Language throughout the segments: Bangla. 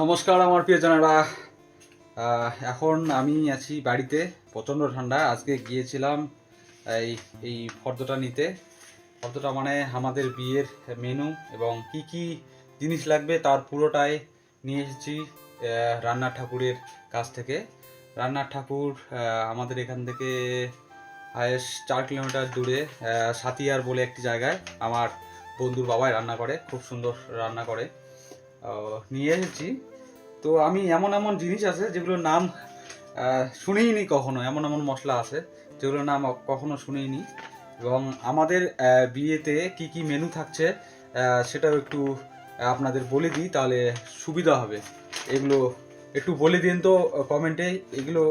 নমস্কার আমার প্রিয়জনেরা। এখন আমি আছি বাড়িতে, প্রচণ্ড ঠান্ডা। আজকে গিয়েছিলাম এই এই ফর্দটা নিতে। ফর্দটা মানে আমাদের বিয়ের মেনু এবং কি কি জিনিস লাগবে তার পুরোটাই নিয়ে এসেছি রান্নার ঠাকুরের কাছ থেকে। রান্নার ঠাকুর আমাদের এখান থেকে হায়েস্ট চার কিলোমিটার দূরে সাতিয়ার বলে একটি জায়গায় আমার বন্ধুর বাবাই রান্না করে, খুব সুন্দর রান্না করে। নিয়ে এসেছি। তো আমি এমন এমন জিনিস আছে যেগুলোর নাম আহ, শুনেইনি কখনো এমন এমন মশলা আছে যেগুলোর নাম কখনো শুনেইনি এবং আমাদের বিয়েতে কি কি মেনু থাকছে সেটাও একটু আপনাদের বলে দিই তাহলে সুবিধা হবে। এগুলো একটু বলে দিন তো কমেন্টে এগুলো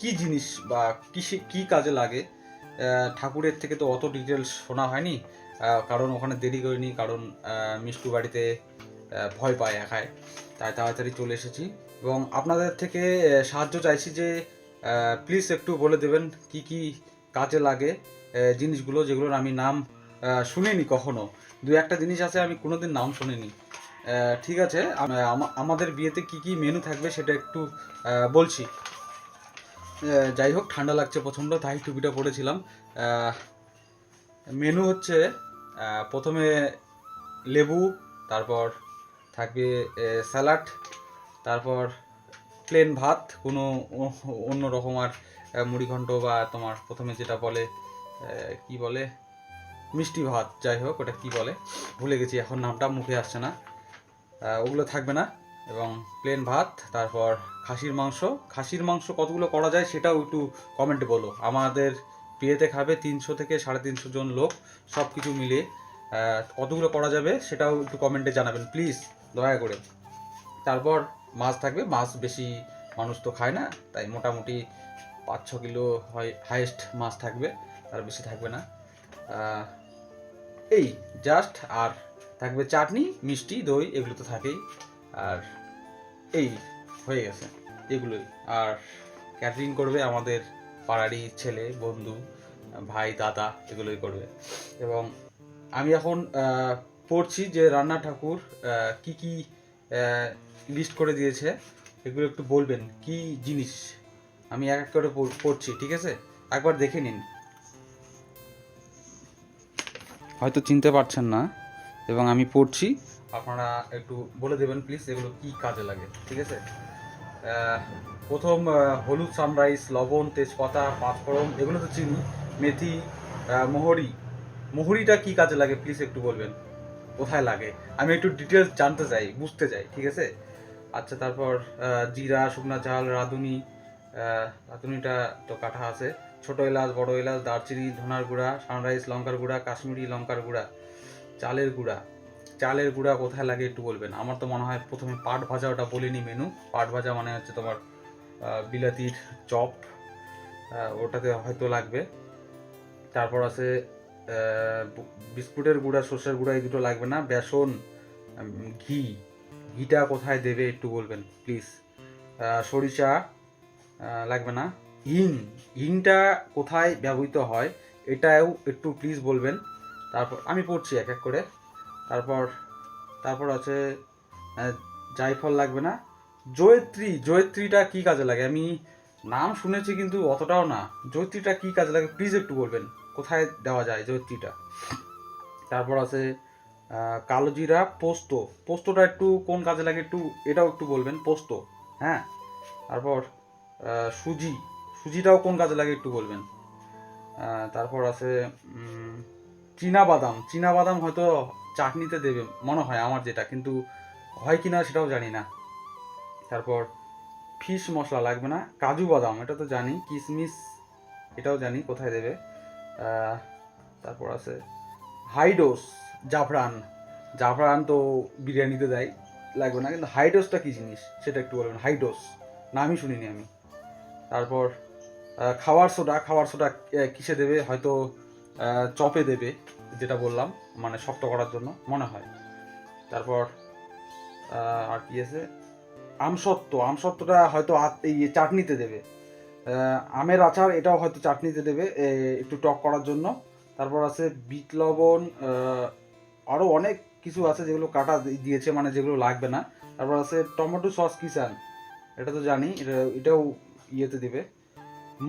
কি জিনিস বা কিসে কি কাজে লাগে। ঠাকুরের থেকে তো অত ডিটেলস শোনা হয়নি। কারণ ওখানে দেরি করিনি কারণ মিষ্টু বাড়িতে ভয় পায় একায় তাই তাড়াতাড়ি চলে এসেছি। এবং আপনাদের থেকে সাহায্য চাইছি যে প্লিজ একটু বলে দেবেন কি কি কাজে লাগে জিনিসগুলো যেগুলোর আমি নাম শুনিনি কখনো। দু একটা জিনিস আছে আমি কোনোদিন নাম শুনিনি। ঠিক আছে আমাদের বিয়েতে কি কি মেনু থাকবে সেটা একটু বলছি। যাই হোক, ঠান্ডা লাগছে প্রচণ্ড, তাই টুপিটা পরেছিলাম। মেনু হচ্ছে প্রথমে লেবু, তারপর থাকবে স্যালাড তারপর প্লেন ভাত কোনো অন্য রকম আর মুড়িঘণ্ট বা তোমার প্রথমে যেটা বলে কি বলে? মিষ্টি ভাত যাই হোক ওটা কি বলে? ভুলে গেছি এখন নামটা মুখে আসছে না। ওগুলো থাকবে না। এবং প্লেন ভাত তারপর খাসির মাংস। খাসির মাংস কতগুলো করা যায় সেটাও একটু কমেন্টে বলো। আমাদের বিয়েতে খাবে তিনশো থেকে সাড়ে তিনশো জন লোক সব কিছু মিলে আহ, কতগুলো করা যাবে সেটাও একটু কমেন্টে জানাবেন প্লিজ দয়া করে। তারপর মাছ থাকবে, মাছ বেশি মানুষ তো খায় না, তাই মোটামুটি পাঁচ ছ কিলো হয় হাইয়েস্ট মাছ থাকবে, তার বেশি থাকবে না। এই জাস্ট আর থাকবে চাটনি, মিষ্টি, দই, এগুলো তো থাকেই। আর এই হয়ে গেছে, এগুলোই। আর ক্যাটারিং করবে আমাদের পাড়ারই ছেলে, বন্ধু, ভাই, দাদা, এগুলোই করবে। এবং আমি এখন পড়ছি যে রান্না ঠাকুর কি কি লিস্ট করে দিয়েছে, এগুলো একটু বলবেন, কি জিনিস? আমি এক এক করে পড়ছি, ঠিক আছে? একবার দেখে নিন। হয়তো চিনতে পারছেন না, এবং আমি পড়ছি, আপনারা একটু বলে দেবেন প্লিজ এগুলো কি কাজে লাগে, ঠিক আছে? প্রথম হলুদ সানরাইস লবণ, তেজপাতা, পাঁচফোড়ন, এগুলো তো চিনি, মেথি মোহরি মোহরিটা কি কাজে লাগে? প্লিজ একটু বলবেন। কোথায় লাগে? আমি একটু ডিটেলস জানতে চাই, বুঝতে চাই, ঠিক আছে? আচ্ছা তারপর জিরা, শুকনা চাল, রাঁধুনি রাঁধুনিটা তো কাটা আছে। ছোট এলাচ, বড় এলাচ, দারচিনি, ধনার গুঁড়া সানরাইজ লঙ্কার গুঁড়া, কাশ্মীরি লঙ্কার গুঁড়া, চালের গুঁড়া। চালের গুঁড়া কোথায় লাগে একটু বলবেন? আমার তো মনে হয় প্রথমে পাট ভাজা ওটা বলিনি মেনু পাট ভাজা মানে হচ্ছে তোমার বিলাতির চপ ওটাতে হয়তো লাগবে। তারপর আছে বিস্কুটের গুঁড়া, সর্ষের গুঁড়া, এই দুটো লাগবে না। বেসন ঘি। ঘিটা কোথায় দেবে একটু বলবেন, প্লিজ? সরিষা লাগবে না। হিং, হিংটা কোথায় ব্যবহৃত হয়, এটাও একটু প্লিজ বলবেন। তারপর, আমি পড়ছি এক এক করে। তারপর তারপর আছে জায়ফল লাগবে না। জয়ত্রী, জয়ত্রীটা কি কাজে লাগে? আমি নাম শুনেছি কিন্তু অতটাও না। জয়ত্রীটা কি কাজে লাগে? প্লিজ একটু বলবেন। কোথায় দেওয়া যায় জয়ত্রীটা তারপর আছে কালো জিরা পোস্ত। পোস্তটা একটু কোন কাজে লাগে একটু, এটাও একটু বলবেন, পোস্ত হ্যাঁ? তারপর সুজি, সুজিটাও কোন কাজে লাগে একটু বলবেন। তারপর আছে চীনা বাদাম। চীনা বাদাম হয়তো চাটনিতে দেবে, মনে হয় আমার যেটা, কিন্তু হয় কি না সেটাও জানি না। তারপর, ফিশ মশলা লাগবে না, কাজু বাদাম, এটা তো জানি কিশমিশ এটাও জানি, কোথায় দেবে? তারপর আছে হাইডোস জাফরান। জাফরান তো বিরিয়ানিতে দেয়, লাগবে না, কিন্তু হাইডোসটা কী জিনিস? সেটা একটু বলবেন হাইডোস নামই শুনিনি আমি। তারপর খাওয়ার সোডা খাওয়ার সোডা কিসে দেবে? হয়তো চপে দেবে, যেটা বললাম মানে শক্ত করার জন্য, মনে হয়। তারপর আর কি আছে? আমসত্ত্ব। আমসত্ত্বটা হয়তো এই চাটনিতে দেবে। আমের আচার, এটাও হয়তো চাটনিতে দেবে একটু টক করার জন্য। তারপর আছে বিট লবণ আরও অনেক কিছু আছে যেগুলো কাটা দিয়েছে মানে যেগুলো লাগবে না। তারপর আছে টমেটো সস কিষান, এটা তো জানি, এটা, এটাও ইয়েতে দেবে।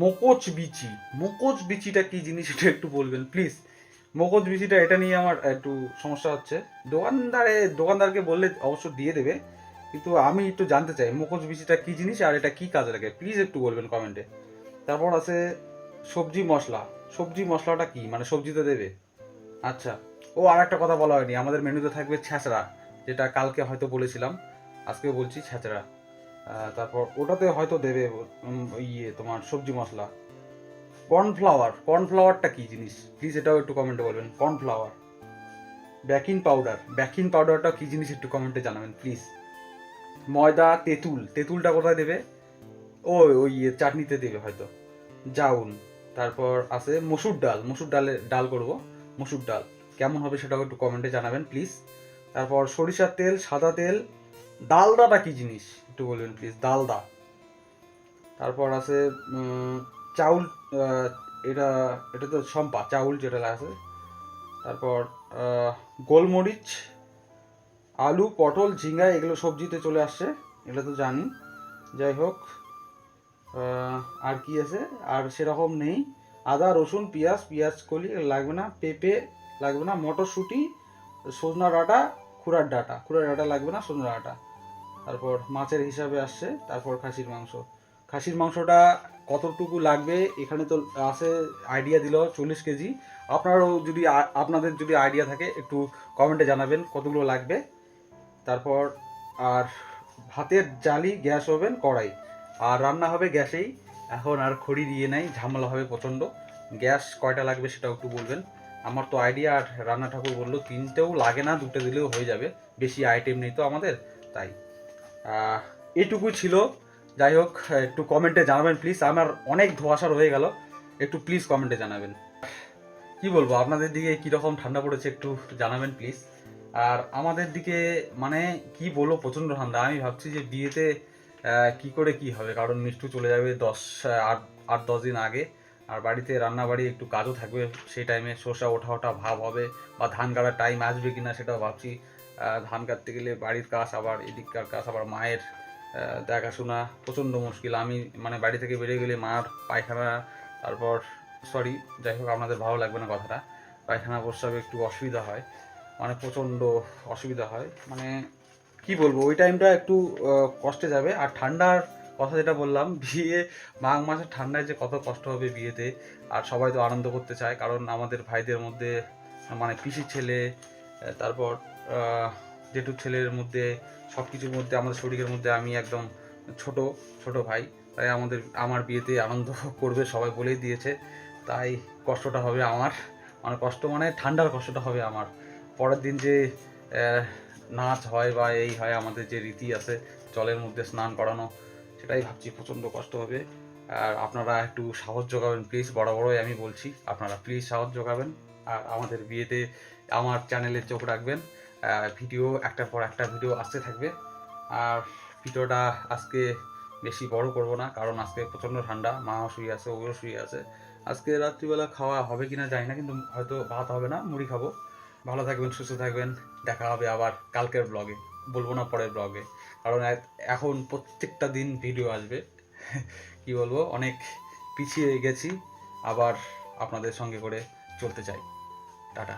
মোকোচ বিচি, মোকোচ বিচিটা কি জিনিস, এটা একটু বলবেন প্লিজ মোকোচ বিচিটা, এটা নিয়ে আমার একটু সমস্যা হচ্ছে। দোকানদারে, দোকানদারকে বললে অবশ্য দিয়ে দেবে। কিন্তু আমি একটু জানতে চাই, মুখোশ বিচিটা কি জিনিস আর এটা কি কাজে লাগে? প্লিজ একটু বলবেন কমেন্টে তারপর আছে সবজি মশলা। সবজি মশলাটা কি? মানে সবজিতে দেবে। আচ্ছা। ও আর একটা কথা বলা হয়নি। আমাদের মেনুতে থাকবে ছ্যাঁচড়া, যেটা কালকে হয়তো বলেছিলাম। আজকে বলছি ছ্যাঁচড়া। তারপর ওটাতে হয়তো দেবে ইয়ে তোমার সবজি মশলা। কর্নফ্লাওয়ার। কর্নফ্লাওয়ারটা কি জিনিস? প্লিজ এটাও একটু কমেন্টে বলবেন। কর্নফ্লাওয়ার। Baking powder. বেকিং পাউডারটা কি জিনিস একটু কমেন্টে জানাবেন প্লিজ ময়দা, তেঁতুল। তেঁতুলটা কোথায় দেবে? ও ওই ইয়ে চাটনিতে দেবে হয়তো। জাউন। তারপর আছে মসুর ডাল। মসুর ডালে, ডাল করব। মসুর ডাল। কেমন হবে সেটাও একটু কমেন্টে জানাবেন, প্লিজ। তারপর সরিষার তেল, সাদা তেল। ডালদাটা কি জিনিস? একটু বলবেন, প্লিজ। ডালদা তারপর আছে চাউল এটা এটা তো সম্পা চাউল যেটা আছে। তারপর গোলমরিচ আলু, পটল, ঝিঙ্গা, এগুলো সবজিতে চলে আসছে, এগুলো তো জানি। যাই হোক আর কি আছে? আর সেরকম নেই। আদা, রসুন, পেঁয়াজ পেঁয়াজ কলি লাগবে না। পেঁপে লাগবে না। মটরশুঁটি, সজনা ডাঁটা, খুরার ডাঁটা। খুরার ডাঁটা লাগবে না, সজনা ডাঁটা। তারপর মাছের হিসাবে আসছে, তারপর খাসির মাংস। খাসির মাংসটা কতটুকু লাগবে, এখানে তো আছে আইডিয়া দিল চল্লিশ কেজি। আপনারাও যদি আপনাদের যদি আইডিয়া থাকে, একটু কমেন্টে জানাবেন কতগুলো লাগবে। তারপর আর ভাতের জালি গ্যাস ওভেন কড়াই। আর রান্না হবে গ্যাসেই। এখন আর খড়ি দিয়ে নাই ঝামেলা হবে প্রচণ্ড। গ্যাস কয়টা লাগবে সেটাও একটু বলবেন। আমার তো আইডিয়া আর রান্না ঠাকুর বলল তিনটেও লাগে না দুটো দিলেও হয়ে যাবে। বেশি আইটেম নেই তো আমাদের তাই। আহ, এটুকুই ছিল। যাই হোক একটু কমেন্টে জানাবেন প্লিজ আমার অনেক ধোয়াশা রয়ে গেল। একটু প্লিজ কমেন্টে জানাবেন। কি বলব আপনাদের দিকে কীরকম ঠান্ডা পড়েছে একটু জানাবেন প্লিজ আর আমাদের দিকে মানে কি বলব, প্রচণ্ড ঠান্ডা। আমি ভাবছি যে বিয়েতে কি করে কি হবে? কারণ মিষ্টু চলে যাবে দশ আট আট, দশ দিন আগে। আর বাড়িতে রান্না বাড়ি একটু কাজও থাকবে সেই টাইমে শসা ওঠা ওঠা ভাব হবে বা ধান কাটার টাইম আসবে কি না সেটাও ভাবছি। ধান কাটতে গেলে বাড়ির কাজ আবার, এদিককার কাজ আবার মায়ের দেখাশোনা প্রচণ্ড মুশকিল। আমি মানে বাড়ি থেকে বেরিয়ে গেলে মার পায়খানা, তারপর সরি যাই হোক, আপনাদের ভালো লাগবে না কথাটা। পায়খানা প্রস্রাবে একটু অসুবিধা হয়। মানে প্রচণ্ড অসুবিধা হয়। মানে কি বলব, ওই টাইমটা একটু কষ্টে যাবে। আর ঠান্ডার কথা যেটা বললাম, বিয়ে, মাঘ মাসের ঠান্ডায় যে কত কষ্ট হবে বিয়েতে, আর সবাই তো আনন্দ করতে চায়। কারণ আমাদের ভাইদের মধ্যে মানে পিসির ছেলে তারপর জেঠুর ছেলের মধ্যে সব কিছুর মধ্যে, আমাদের শরীরের মধ্যে আমি একদম ছোট ছোট ভাই। তাই আমাদের, আমার বিয়েতে আনন্দ করবে সবাই বলেই দিয়েছে। তাই কষ্টটা হবে আমার। মানে কষ্ট মানে ঠান্ডার কষ্টটা হবে আমার। পরের দিন যে নাচ হয় বা এই হয়, আমাদের যে রীতি আছে, জলের মধ্যে স্নান করানো, সেটাই ভাবছি প্রচণ্ড কষ্ট হবে। আর আপনারা একটু সাহস যোগাবেন প্লিজ বড় বড়ই আমি বলছি, আপনারা প্লিজ সাহস যোগাবেন। আর আমাদের বিয়েতে আমার চ্যানেলে চোখ রাখবেন ভিডিও একটার পর একটা ভিডিও আসতে থাকবে। আর ভিডিওটা আজকে বেশি বড় করব না, কারণ আজকে প্রচণ্ড ঠান্ডা, মাও শুয়ে আছে ওগুলো শুয়ে আছে। আজকে রাত্রিবেলা খাওয়া হবে কিনা জানি না, কিন্তু হয়তো ভাত হবে না, মুড়ি খাব। ভালো থাকবেন, সুস্থ থাকবেন। দেখা হবে আবার কালকের ব্লগে বলব না পরের ব্লগে কারণ এখন প্রত্যেকটা দিন ভিডিও আসবে। কি বলব? অনেক পিছিয়ে গেছি। আবার আপনাদের সঙ্গে করে চলতে চাই। টাটা।